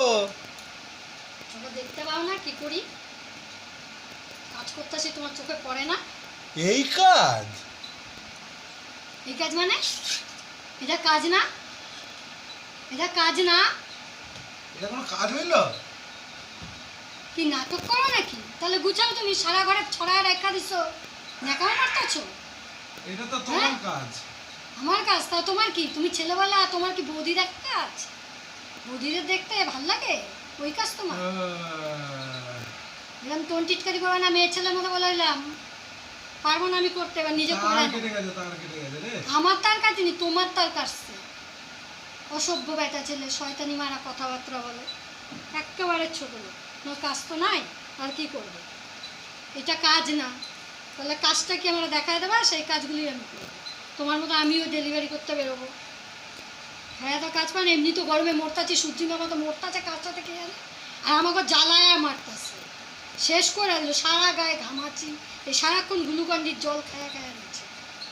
তোমরা দেখতে পাও না কি করি? কাজ করতেছি তোমার চোখে পড়ে না? এই কাজ? এই কাজ মানে? এটা কাজ না? এটা কাজ না? এটা কোনো কাজ হইল? কি নাটক করো নাকি? তাহলে গুছাও তুমি সারা ঘরে ছড়ায় রেখা দিছো। নেকাও মারতেছো? এটা তো তোমার হ্যাঁ? কাজ। আমার কাজ? তা তোমার কি? তুমি ছেলেবেলা তোমার কি বৌদি দেখতে কাজ বৌদিদের দেখতে ভালো লাগে? ওই কাজ তোমার? এরকম তোন টিটকারি করবে না মেয়ের ছেলের মতো বলে দিলাম। পারব না আমি করতে এবার নিজে করে আমার তার কাটিনি তোমার তার কাটছে অসভ্য বেটা ছেলে শয়তানি মারা কথাবার্তা বলে। একেবারে ছোট লোক। তোমার কাজ তো নাই আর কি করবে? এটা কাজ না। তাহলে কাজটা কি আমরা দেখায় দেবা? সেই কাজগুলি আমি করব। তোমার মতো আমিও ডেলিভারি করতে বেরোবো। হ্যাঁ তো কাজ পান এমনি তো গরমে মরতাছি সূর্যি মামা তো মরতাছে কাজটা থেকে জানে। আর আমাকে জ্বালায় মারতাছে। শেষ করে দিল সারা গায়ে ঘামাচ্ছি এই সারাক্ষণ গ্লুকন্ডির জল খায়া খায়া দিচ্ছে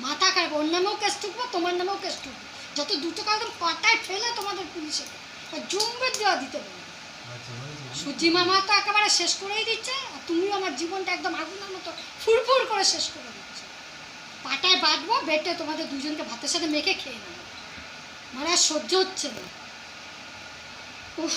মাথা খারাপ ওর নামেও কেস ঠুকবো তোমার নামেও কেস ঠুকবো। যত দুটো কাল পাটায় ফেলে তোমাদের পুলিশে। জুম্বের দেওয়া দিতে পারবে। আচ্ছা সূর্যি মামা তো একেবারে শেষ করেই দিচ্ছে আর তুমিও আমার জীবনটা একদম আগুনের মতো ফুরফুর করে শেষ করে দিচ্ছে। পাটায় বাঁধবো বেটে তোমাদের দুজনকে ভাতের সাথে মেখে খেয়ে নেব। মানে সহ্য হচ্ছে না। উফ।